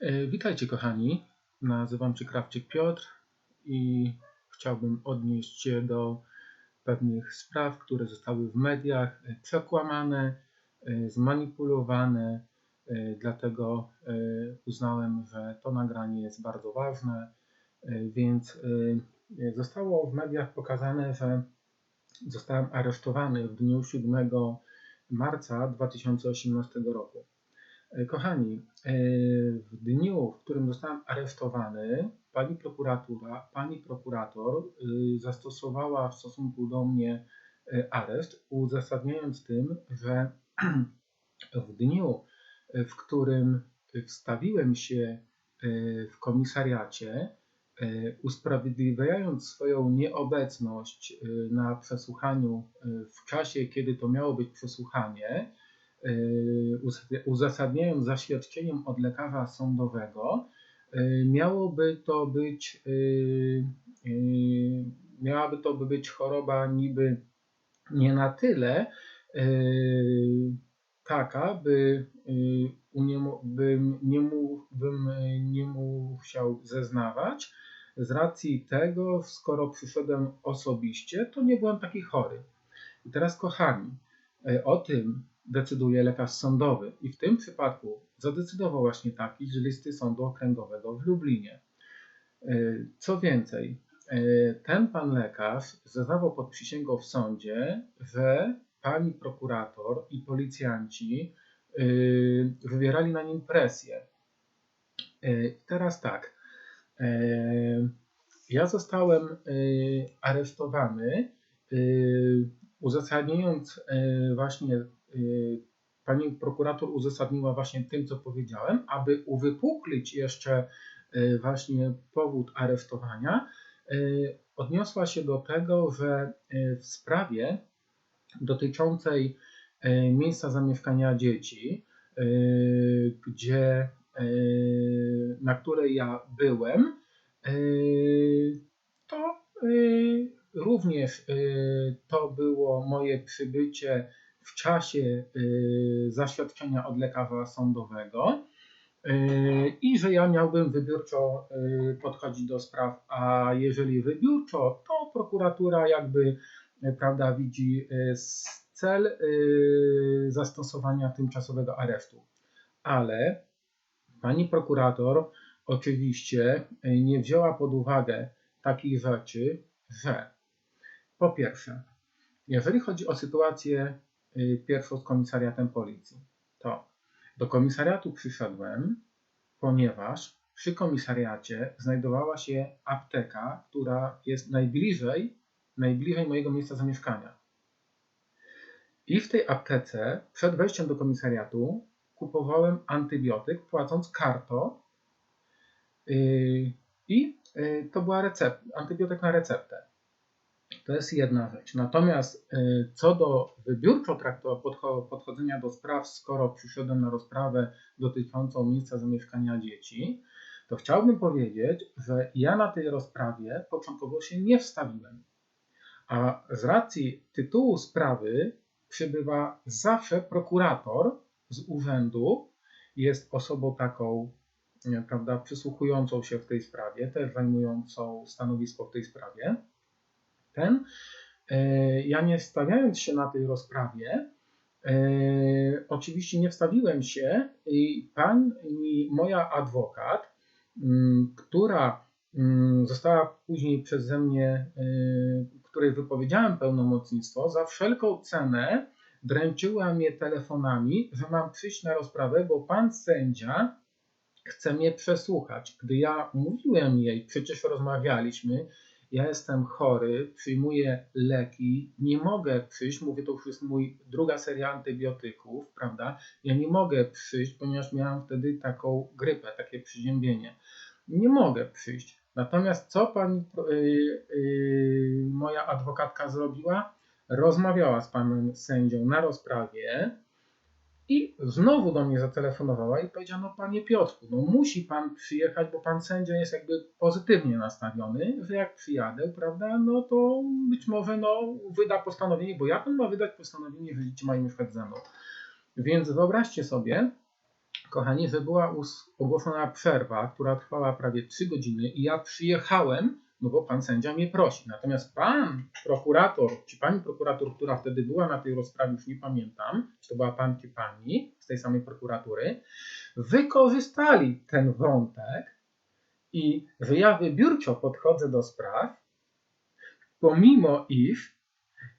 E, Witajcie kochani, nazywam się Krawczyk Piotr i chciałbym odnieść się do pewnych spraw, które zostały w mediach e, przekłamane, e, zmanipulowane, dlatego uznałem, że to nagranie jest bardzo ważne, więc zostało w mediach pokazane, że zostałem aresztowany w dniu 7 marca 2018 roku. E, Kochani, e, w dniu, w którym zostałem aresztowany, pani prokuratura, pani prokurator y, zastosowała w stosunku do mnie e, areszt, uzasadniając tym, że w dniu, w którym wstawiłem się w komisariacie, usprawiedliwiając swoją nieobecność na przesłuchaniu w czasie, kiedy to miało być przesłuchanie, uzasadniając zaświadczeniem od lekarza sądowego, e, miałoby to być, e, miałaby to by być choroba niby nie na tyle taka, by bym nie, mu, bym nie musiał zeznawać. Z racji tego, skoro przyszedłem osobiście, to nie byłem taki chory. I teraz, kochani, o tym decyduje lekarz sądowy. I w tym przypadku zadecydował właśnie taki z listy sądu okręgowego w Lublinie. E, Co więcej, e, ten pan lekarz zeznawał pod przysięgą w sądzie, że pani prokurator i policjanci e, wywierali na nim presję. Teraz tak. Ja zostałem aresztowany, uzasadniając właśnie, pani prokurator uzasadniła właśnie tym, co powiedziałem, aby uwypuklić jeszcze e, właśnie powód aresztowania, e, odniosła się do tego, że w sprawie dotyczącej miejsca zamieszkania dzieci, gdzie, na której ja byłem, to również to było moje przybycie w czasie e, zaświadczenia od lekarza sądowego e, i że ja miałbym wybiórczo e, podchodzić do spraw, a jeżeli wybiórczo, to prokuratura jakby prawda, widzi cel zastosowania tymczasowego aresztu. Ale pani prokurator oczywiście nie wzięła pod uwagę takich rzeczy, że po pierwsze, jeżeli chodzi o sytuację y, pierwszą z komisariatem policji, to do komisariatu przyszedłem, ponieważ przy komisariacie znajdowała się apteka, która jest najbliżej, najbliżej mojego miejsca zamieszkania. I w tej aptece przed wejściem do komisariatu kupowałem antybiotyk płacąc kartą yy, i yy, to była recept, antybiotyk na receptę. To jest jedna rzecz. Natomiast y, co do wybiórczo podchodzenia do spraw, skoro przyszedłem na rozprawę dotyczącą miejsca zamieszkania dzieci, to chciałbym powiedzieć, że ja na tej rozprawie początkowo się nie wstawiłem. A z racji tytułu sprawy przybywa zawsze prokurator z urzędu, jest osobą taką, prawda, przysłuchującą się w tej sprawie, też zajmującą stanowisko w tej sprawie ten, e, ja nie stawiając się na tej rozprawie, e, oczywiście nie wstawiłem się i pani, moja adwokat, m, która m, została później przeze mnie, e, której wypowiedziałem pełnomocnictwo, za wszelką cenę dręczyła mnie telefonami, że mam przyjść na rozprawę, bo pan sędzia chce mnie przesłuchać. Gdy ja mówiłem jej, przecież rozmawialiśmy, ja jestem chory, przyjmuję leki, nie mogę przyjść, mówię, to już jest mój druga seria antybiotyków, prawda? Ja nie mogę przyjść, ponieważ miałam wtedy taką grypę, takie przeziębienie. Nie mogę przyjść. Natomiast co pani, yy, yy, moja adwokatka zrobiła? Rozmawiała z panem sędzią na rozprawie, i znowu do mnie zatelefonowała i powiedziała, no panie Piotrku, no musi pan przyjechać, bo pan sędzia jest jakby pozytywnie nastawiony, że jak przyjadę, prawda, no to być może no wyda postanowienie, bo jak on ma wydać postanowienie, że dzieci mają mieszkać ze mną. Więc wyobraźcie sobie, kochani, że była ogłoszona przerwa, która trwała prawie 3 godziny i ja przyjechałem, no bo pan sędzia mnie prosi. Natomiast pan prokurator, czy pani prokurator, która wtedy była na tej rozprawie, już nie pamiętam, czy to była pan czy pani z tej samej prokuratury, wykorzystali ten wątek i że ja wybiórczo podchodzę do spraw, pomimo iż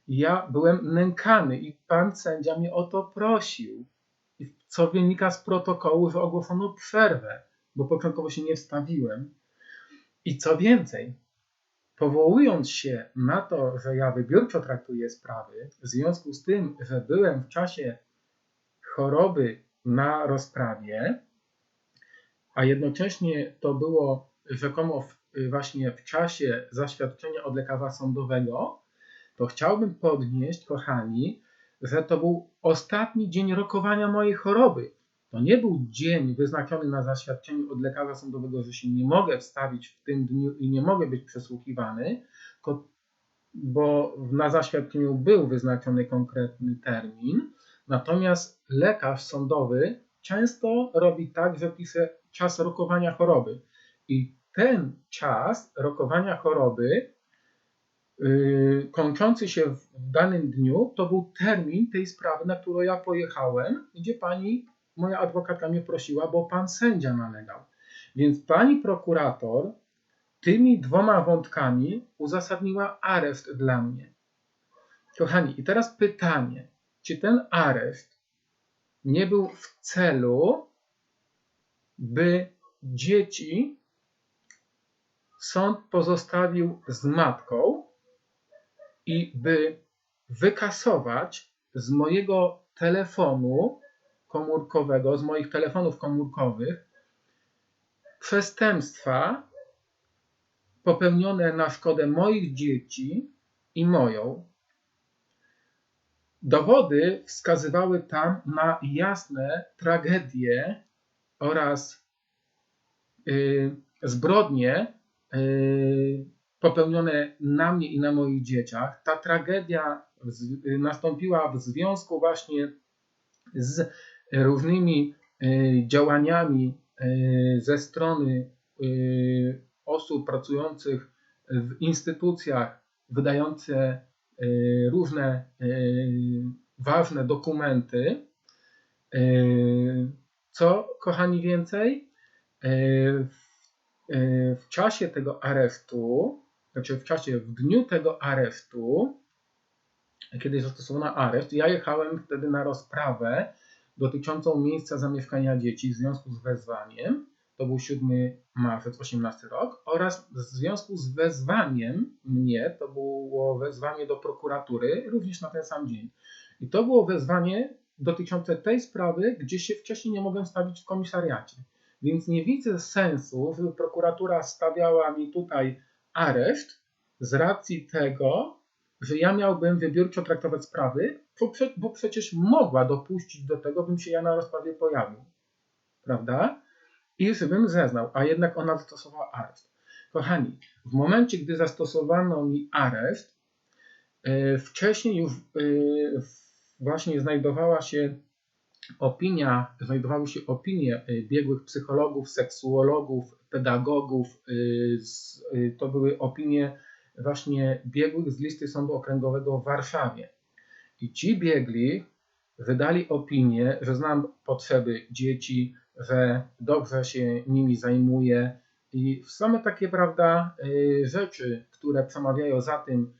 ja byłem nękany i pan sędzia mnie o to prosił co wynika z protokołu, że ogłoszono przerwę, bo początkowo się nie wstawiłem. I co więcej, powołując się na to, że ja wybiórczo traktuję sprawy, w związku z tym, że byłem w czasie choroby na rozprawie, a jednocześnie to było rzekomo w, właśnie w czasie zaświadczenia od lekarza sądowego, to chciałbym podnieść, kochani, że to był ostatni dzień rokowania mojej choroby. To nie był dzień wyznaczony na zaświadczeniu od lekarza sądowego, że się nie mogę wstawić w tym dniu i nie mogę być przesłuchiwany, bo na zaświadczeniu był wyznaczony konkretny termin. Natomiast lekarz sądowy często robi tak, że pisze czas rokowania choroby. I ten czas rokowania choroby Yy, kończący się w danym dniu, to był termin tej sprawy, na którą ja pojechałem, gdzie pani, moja adwokatka mnie prosiła, bo pan sędzia nalegał. Więc pani prokurator tymi dwoma wątkami uzasadniła areszt dla mnie. Kochani, i teraz pytanie, czy ten areszt nie był w celu, by dzieci sąd pozostawił z matką, i by wykasować z mojego telefonu komórkowego, z moich telefonów komórkowych przestępstwa popełnione na szkodę moich dzieci i moją. Dowody wskazywały tam na jasne tragedie oraz yy, zbrodnie yy, popełnione na mnie i na moich dzieciach. Ta tragedia nastąpiła w związku właśnie z różnymi e, działaniami e, ze strony e, osób pracujących w instytucjach wydające różne ważne dokumenty. Co, kochani, więcej? W czasie tego aresztu znaczy w czasie, w dniu tego aresztu, kiedy zastosowano areszt, ja jechałem wtedy na rozprawę dotyczącą miejsca zamieszkania dzieci w związku z wezwaniem. To był 7 marzec 18 rok oraz w związku z wezwaniem mnie, to było wezwanie do prokuratury również na ten sam dzień. I to było wezwanie dotyczące tej sprawy, gdzie się wcześniej nie mogłem stawić w komisariacie. Więc nie widzę sensu, żeby prokuratura stawiała mi tutaj areszt z racji tego, że ja miałbym wybiórczo traktować sprawy, bo przecież mogła dopuścić do tego, bym się ja na rozprawie pojawił. Prawda? I żebym zeznał, a jednak ona zastosowała areszt. Kochani, w momencie, gdy zastosowano mi areszt, yy, wcześniej już yy, właśnie znajdowała się opinia, znajdowały się opinie yy, biegłych psychologów, seksuologów, pedagogów. To były opinie właśnie biegłych z listy Sądu Okręgowego w Warszawie. I ci biegli wydali opinię, że znam potrzeby dzieci, że dobrze się nimi zajmuję. I same takie, prawda, y, rzeczy, które przemawiają za tym,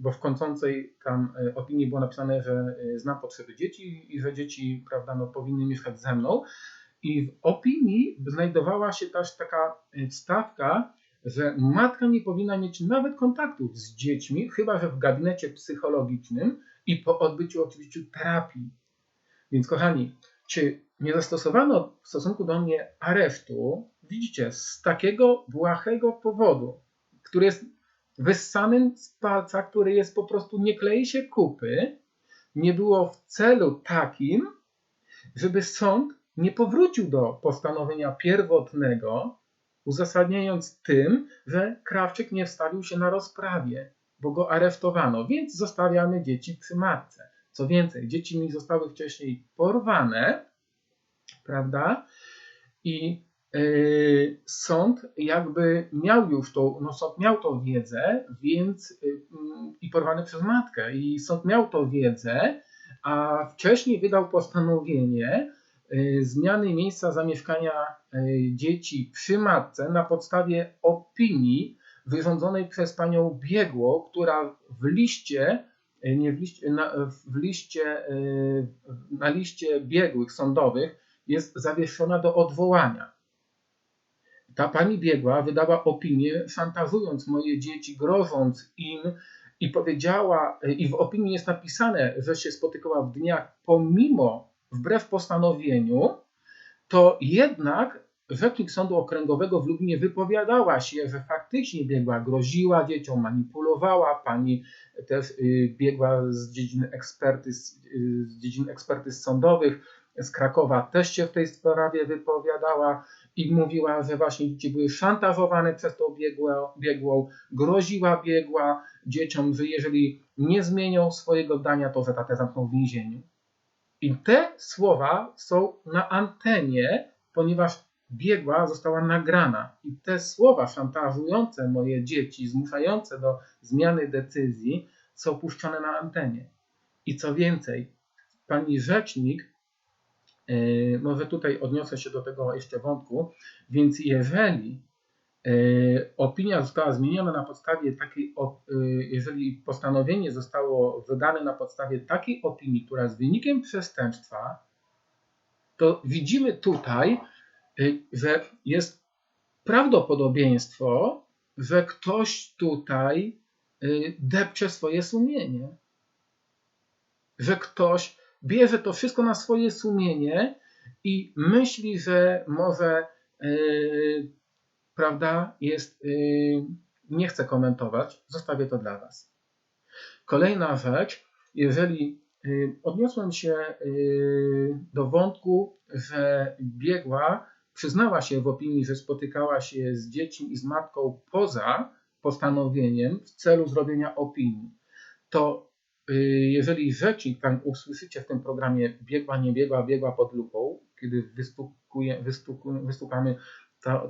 bo w kończącej tam opinii było napisane, że znam potrzeby dzieci i że dzieci, prawda, no, powinny mieszkać ze mną, i w opinii znajdowała się też taka wstawka, że matka nie powinna mieć nawet kontaktów z dziećmi, chyba że w gabinecie psychologicznym i po odbyciu oczywiście terapii. Więc kochani, czy nie zastosowano w stosunku do mnie aresztu, widzicie, z takiego błahego powodu, który jest wyssanym z palca, który jest po prostu nie klei się kupy, nie było w celu takim, żeby sąd nie powrócił do postanowienia pierwotnego, uzasadniając tym, że Krawczyk nie wstawił się na rozprawie, bo go aresztowano, więc zostawiamy dzieci przy matce. Co więcej, dzieci mi zostały wcześniej porwane, prawda? I yy, sąd jakby miał już tą, no sąd miał tą wiedzę, więc yy, i porwany przez matkę, i sąd miał tą wiedzę, a wcześniej wydał postanowienie zmiany miejsca zamieszkania yy, dzieci przy matce na podstawie opinii wyrządzonej przez panią Biegło, która w liście, yy, nie w liście, na, w liście, na liście biegłych sądowych jest zawieszona do odwołania. Ta pani biegła wydała opinię, szantażując moje dzieci, grożąc im i powiedziała, i w opinii jest napisane, że się spotykała w dniach pomimo, wbrew postanowieniu, to jednak rzecznik Sądu Okręgowego w Lublinie wypowiadała się, że faktycznie biegła, groziła dzieciom, manipulowała, pani też y, biegła z dziedziny ekspertyz, y, z dziedziny ekspertyz sądowych, z Krakowa też się w tej sprawie wypowiadała i mówiła, że właśnie dzieci były szantażowane przez tą biegłą, biegłą, groziła biegła dzieciom, że jeżeli nie zmienią swojego zdania, to że tatę zamkną w więzieniu. I te słowa są na antenie, ponieważ biegła została nagrana. I te słowa szantażujące moje dzieci, zmuszające do zmiany decyzji, są puszczone na antenie. I co więcej, pani rzecznik E, może tutaj odniosę się do tego jeszcze wątku. Więc jeżeli opinia została zmieniona na podstawie takiej, e, jeżeli postanowienie zostało wydane na podstawie takiej opinii, która jest wynikiem przestępstwa, to widzimy tutaj, że jest prawdopodobieństwo, że ktoś tutaj depcze swoje sumienie. Że ktoś bierze to wszystko na swoje sumienie i myśli, że może, prawda, jest, yy, nie chcę komentować, zostawię to dla Was. Kolejna rzecz, jeżeli yy, odniosłem się do wątku, że biegła przyznała się w opinii, że spotykała się z dziećmi i z matką poza postanowieniem w celu zrobienia opinii, to Y, jeżeli rzecznik tam usłyszycie w tym programie biegła, nie biegła, biegła pod lupą, kiedy wystukuje, wystukamy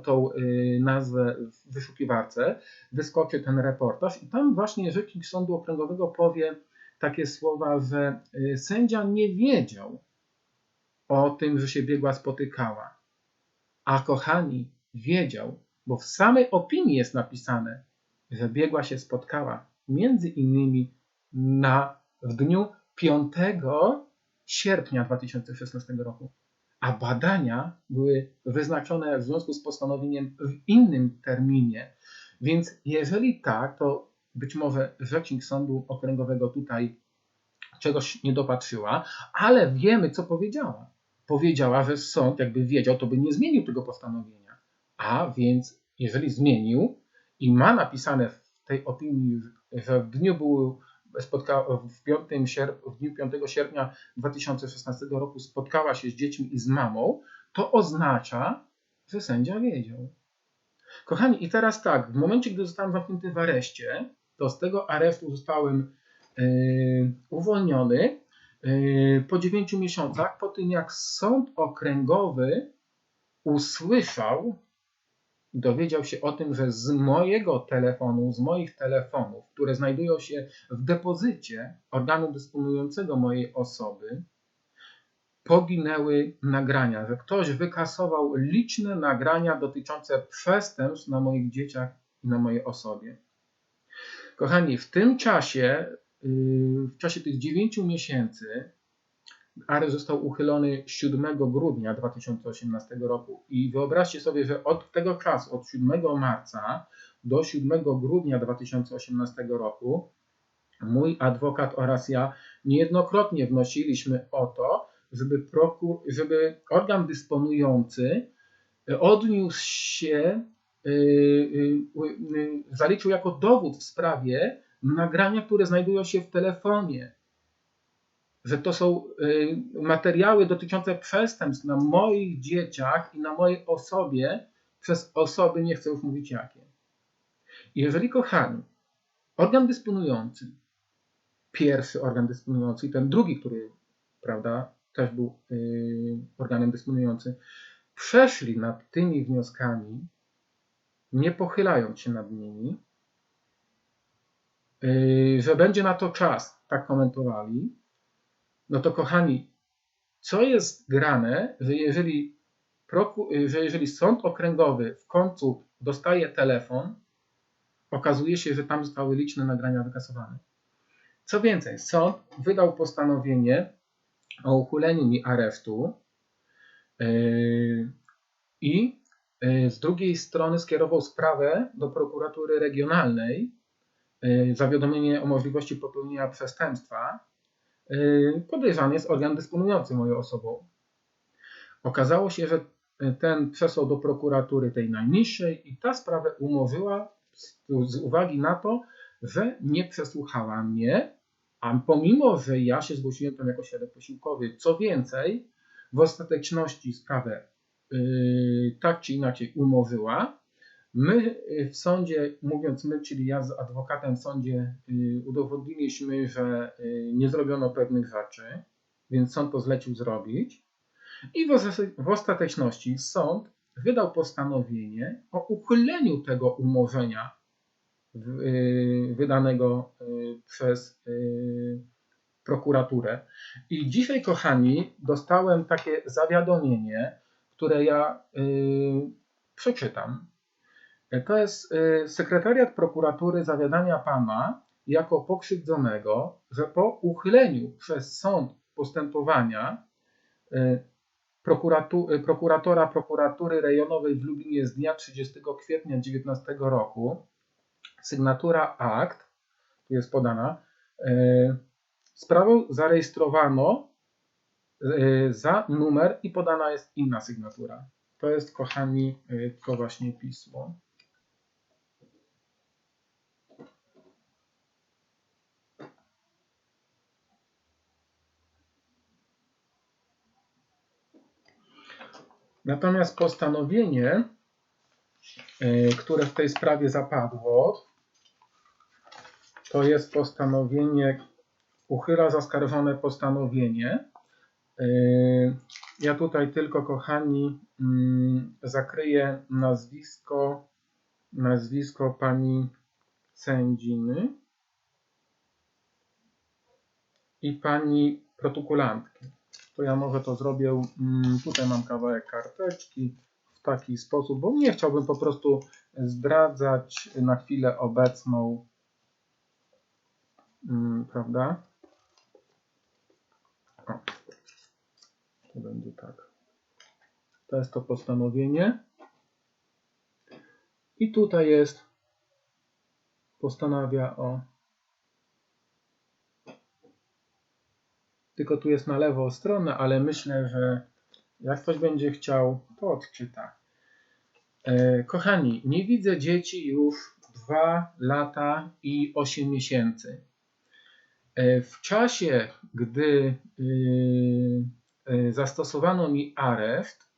tą y, nazwę w wyszukiwarce, wyskoczy ten reportaż i tam właśnie rzecznik Sądu Okręgowego powie takie słowa, że y, sędzia nie wiedział o tym, że się biegła spotykała. A kochani, wiedział, bo w samej opinii jest napisane, że biegła się spotkała między innymi na, w dniu 5 sierpnia 2016 roku, a badania były wyznaczone w związku z postanowieniem w innym terminie. Więc jeżeli tak, to być może rzecznik Sądu Okręgowego tutaj czegoś nie dopatrzyła, ale wiemy, co powiedziała. Powiedziała, że sąd jakby wiedział, to by nie zmienił tego postanowienia. A więc jeżeli zmienił i ma napisane w tej opinii, że w dniu był spotkała, w, 5 sierp, w dniu 5 sierpnia 2016 roku spotkała się z dziećmi i z mamą, to oznacza, że sędzia wiedział. Kochani, i teraz tak, w momencie, gdy zostałem zamknięty w areszcie, to z tego aresztu zostałem yy, uwolniony yy, po 9 miesiącach, po tym jak sąd okręgowy usłyszał, dowiedział się o tym, że z mojego telefonu, z moich telefonów, które znajdują się w depozycie organu dysponującego mojej osoby, poginęły nagrania, że ktoś wykasował liczne nagrania dotyczące przestępstw na moich dzieciach i na mojej osobie. Kochani, w tym czasie, yy, w czasie tych 9 miesięcy, areszt został uchylony 7 grudnia 2018 roku. I wyobraźcie sobie, że od tego czasu, od 7 marca do 7 grudnia 2018 roku mój adwokat oraz ja niejednokrotnie wnosiliśmy o to, żeby, prokur, żeby organ dysponujący odniósł się, yy, yy, zaliczył jako dowód w sprawie nagrania, które znajdują się w telefonie że to są y, materiały dotyczące przestępstw na moich dzieciach i na mojej osobie przez osoby, nie chcę już mówić jakie. Jeżeli, kochani, organ dysponujący, pierwszy organ dysponujący i ten drugi, który, prawda, też był y, organem dysponującym, przeszli nad tymi wnioskami, nie pochylając się nad nimi, y, że będzie na to czas, tak komentowali, to kochani, co jest grane, że jeżeli, że jeżeli sąd okręgowy w końcu dostaje telefon, okazuje się, że tam zostały liczne nagrania wykasowane. Co więcej, sąd wydał postanowienie o uchyleniu mi aresztu yy, i yy, z drugiej strony skierował sprawę do prokuratury regionalnej, yy, zawiadomienie o możliwości popełnienia przestępstwa. Podejrzany jest organ dysponujący moją osobą. Okazało się, że ten przesłał do prokuratury tej najniższej i ta sprawę umorzyła z uwagi na to, że nie przesłuchała mnie, a pomimo, że ja się zgłosiłem tam jako świadek posiłkowy, co więcej, w ostateczności sprawę yy, tak czy inaczej umorzyła. My w sądzie, mówiąc my, czyli ja z adwokatem w sądzie, yy, udowodniliśmy, że yy, nie zrobiono pewnych rzeczy, więc sąd to zlecił zrobić. I w ostateczności sąd wydał postanowienie o uchyleniu tego umorzenia y, wydanego y, przez y, prokuraturę. I dzisiaj, kochani, dostałem takie zawiadomienie, które ja przeczytam. To jest sekretariat prokuratury zawiadania pana jako pokrzywdzonego, że po uchyleniu przez sąd postępowania Y, prokuratora prokuratury rejonowej w Lublinie z dnia 30 kwietnia 2019 roku. Sygnatura akt, tu jest podana. Y, sprawę zarejestrowano y, za numer i podana jest inna sygnatura. To jest, kochani, to właśnie pismo. Natomiast postanowienie, e, które w tej sprawie zapadło, to jest postanowienie, uchyla zaskarżone postanowienie. E, ja tutaj tylko, kochani, mm, zakryję nazwisko, nazwisko pani sędziny i pani protokolantki to ja może to zrobię, mm, tutaj mam kawałek karteczki w taki sposób, bo nie chciałbym po prostu zdradzać na chwilę obecną, mm, prawda? O, to będzie tak. To jest to postanowienie. I tutaj jest, postanawia o tylko tu jest na lewą stronę, ale myślę, że jak ktoś będzie chciał, to odczyta. E, kochani, nie widzę dzieci już 2 lata i 8 miesięcy. E, w czasie, gdy y, e, zastosowano mi areszt,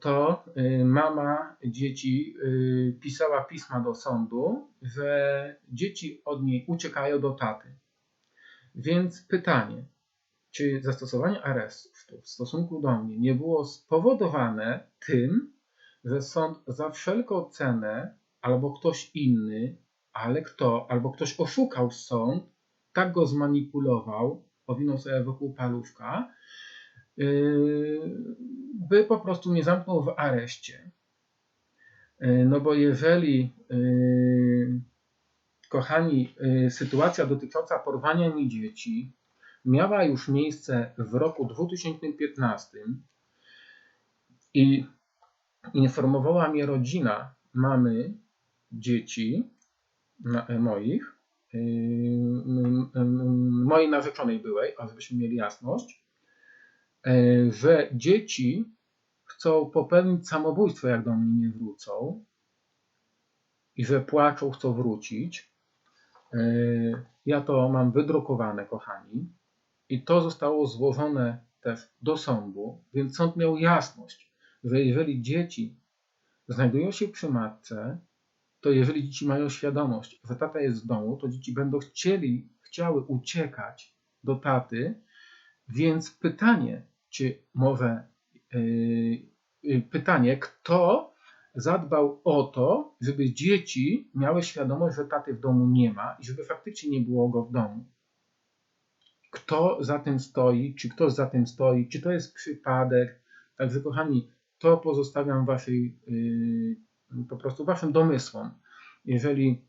to mama dzieci y, pisała pisma do sądu, że dzieci od niej uciekają do taty. Więc pytanie, czy zastosowanie aresztu w stosunku do mnie nie było spowodowane tym, że sąd za wszelką cenę albo ktoś inny, ale kto, albo ktoś oszukał sąd, tak go zmanipulował, owinął sobie wokół paluszka, yy, by po prostu mnie zamknął w areszcie. Yy, no bo jeżeli yy, Kochani, y, sytuacja dotycząca porwania mi dzieci miała już miejsce w roku 2015 i informowała mnie rodzina mamy dzieci e, moich, y, mojej narzeczonej byłej, a żebyśmy mieli jasność, e, że dzieci chcą popełnić samobójstwo, jak do mnie nie wrócą i że płaczą, chcą wrócić. E, ja to mam wydrukowane, kochani, i to zostało złożone też do sądu, więc sąd miał jasność, że jeżeli dzieci znajdują się przy matce, to jeżeli dzieci mają świadomość, że tata jest w domu, to dzieci będą chcieli, chciały uciekać do taty, Więc pytanie, czy może pytanie, kto zadbał o to, żeby dzieci miały świadomość, że taty w domu nie ma i żeby faktycznie nie było go w domu. Kto za tym stoi, czy ktoś za tym stoi, czy to jest przypadek. Także, kochani, to pozostawiam waszej, yy, po prostu waszym domysłom. Jeżeli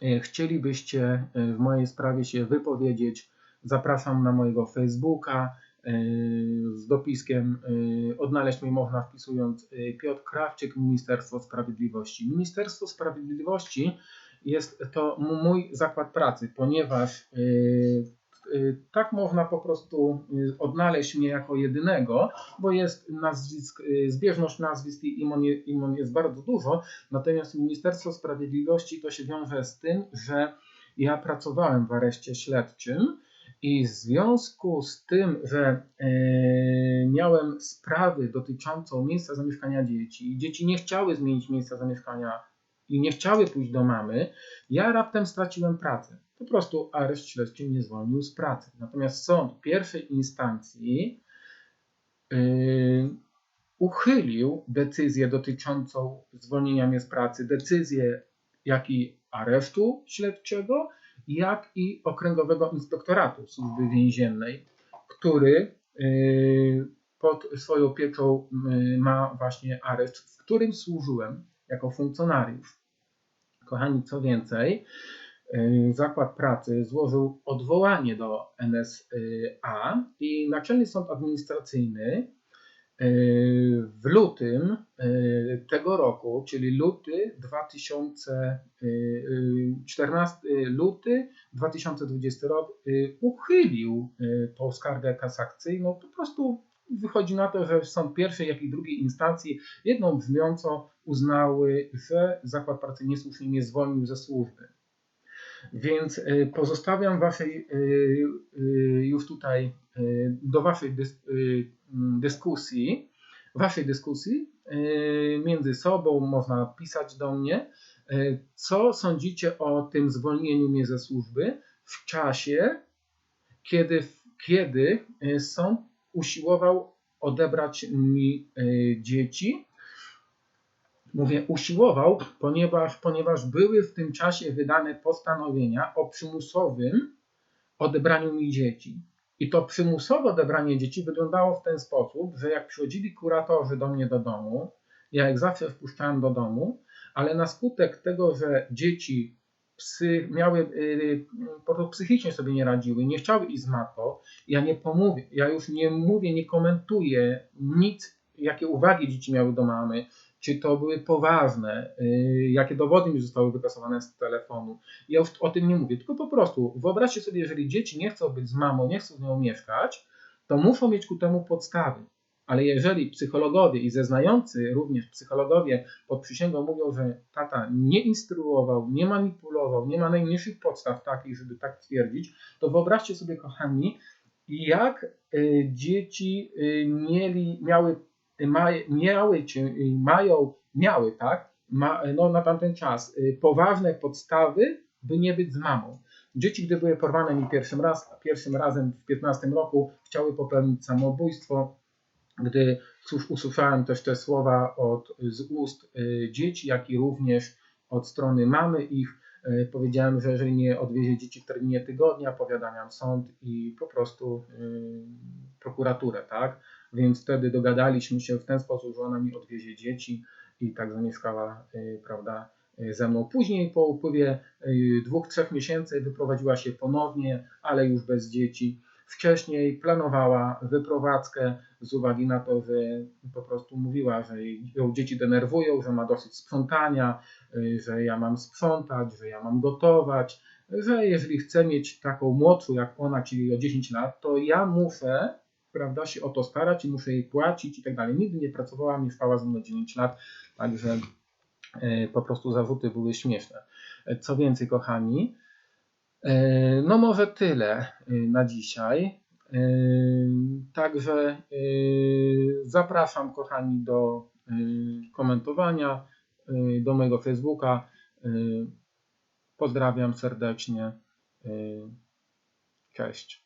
yy, chcielibyście yy, w mojej sprawie się wypowiedzieć, zapraszam na mojego Facebooka, z dopiskiem odnaleźć mnie można wpisując Piotr Krawczyk, Ministerstwo Sprawiedliwości. Ministerstwo Sprawiedliwości jest to mój zakład pracy, ponieważ tak można po prostu odnaleźć mnie jako jedynego, bo jest nazwisk, zbieżność nazwisk i imon, imon jest bardzo dużo, natomiast Ministerstwo Sprawiedliwości to się wiąże z tym, że ja pracowałem w areszcie śledczym, i w związku z tym, że e, miałem sprawy dotyczącą miejsca zamieszkania dzieci i dzieci nie chciały zmienić miejsca zamieszkania i nie chciały pójść do mamy, ja raptem straciłem pracę. Po prostu areszt śledczy mnie zwolnił z pracy. Natomiast sąd pierwszej instancji yy, uchylił decyzję dotyczącą zwolnienia mnie z pracy, decyzję jak i aresztu śledczego, jak i Okręgowego Inspektoratu Służby Więziennej, który y, pod swoją pieczą y, ma właśnie areszt, w którym służyłem jako funkcjonariusz. Kochani, co więcej, y, Zakład Pracy złożył odwołanie do NSA i Naczelny Sąd Administracyjny w lutym e, tego roku, czyli luty 2014, e, luty 2020 rok, e, uchylił tą skargę kasakcyjną. Po prostu wychodzi na to, że sąd pierwszej, jak i drugiej instancji jedną brzmiąco uznały, że zakład pracy niesłusznie nie zwolnił ze służby. Więc pozostawiam waszej już tutaj do waszej Mm, dyskusji, waszej dyskusji y, między sobą, można pisać do mnie, y, co sądzicie o tym zwolnieniu mnie ze służby w czasie, kiedy, kiedy y, sąd usiłował odebrać mi dzieci. Mówię usiłował, ponieważ, ponieważ były w tym czasie wydane postanowienia o przymusowym odebraniu mi dzieci. I to przymusowe odebranie dzieci wyglądało w ten sposób, że jak przychodzili kuratorzy do mnie do domu, ja jak zawsze wpuszczałem do domu, ale na skutek tego, że dzieci psy miały, yy, po prostu psychicznie sobie nie radziły, nie chciały iść z matką, ja nie pomówię, ja już nie mówię, nie komentuję nic, jakie uwagi dzieci miały do mamy, czy to były poważne, y, jakie dowody mi zostały wykasowane z telefonu. Ja o tym nie mówię, tylko po prostu wyobraźcie sobie, jeżeli dzieci nie chcą być z mamą, nie chcą z nią mieszkać, to muszą mieć ku temu podstawy. Ale jeżeli psychologowie i zeznający, również psychologowie pod przysięgą mówią, że tata nie instruował, nie manipulował, nie ma najmniejszych podstaw takich, żeby tak twierdzić, to wyobraźcie sobie, kochani, jak y, dzieci y, mieli, miały miały, czy mają, miały, tak, ma, no, na tamten czas y, poważne podstawy, by nie być z mamą. Dzieci, gdy były porwane mi pierwszym, raz, pierwszym razem w 15 roku, chciały popełnić samobójstwo. Gdy usłyszałem też te słowa od, z ust y, dzieci, jak i również od strony mamy ich, y, powiedziałem, że jeżeli nie odwiezie dzieci w terminie tygodnia, powiadamiam sąd i po prostu prokuraturę, tak? Więc wtedy dogadaliśmy się w ten sposób, że ona mi odwiezie dzieci i tak zamieszkała, y, prawda, y, ze mną. Później po upływie y, dwóch, trzech miesięcy wyprowadziła się ponownie, ale już bez dzieci. Wcześniej planowała wyprowadzkę z uwagi na to, że po prostu mówiła, że ją dzieci denerwują, że ma dosyć sprzątania, że ja mam sprzątać, że ja mam gotować, że jeżeli chcę mieć taką młodszą jak ona, czyli o 10 lat, to ja muszę prawda, się o to starać i muszę jej płacić i tak dalej. Nigdy nie pracowała, mieszkała ze mną 9 lat, także e, po prostu zarzuty były śmieszne. E, co więcej, kochani, e, no może tyle na dzisiaj. Także zapraszam, kochani, do komentowania, do mojego Facebooka. Pozdrawiam serdecznie. Cześć.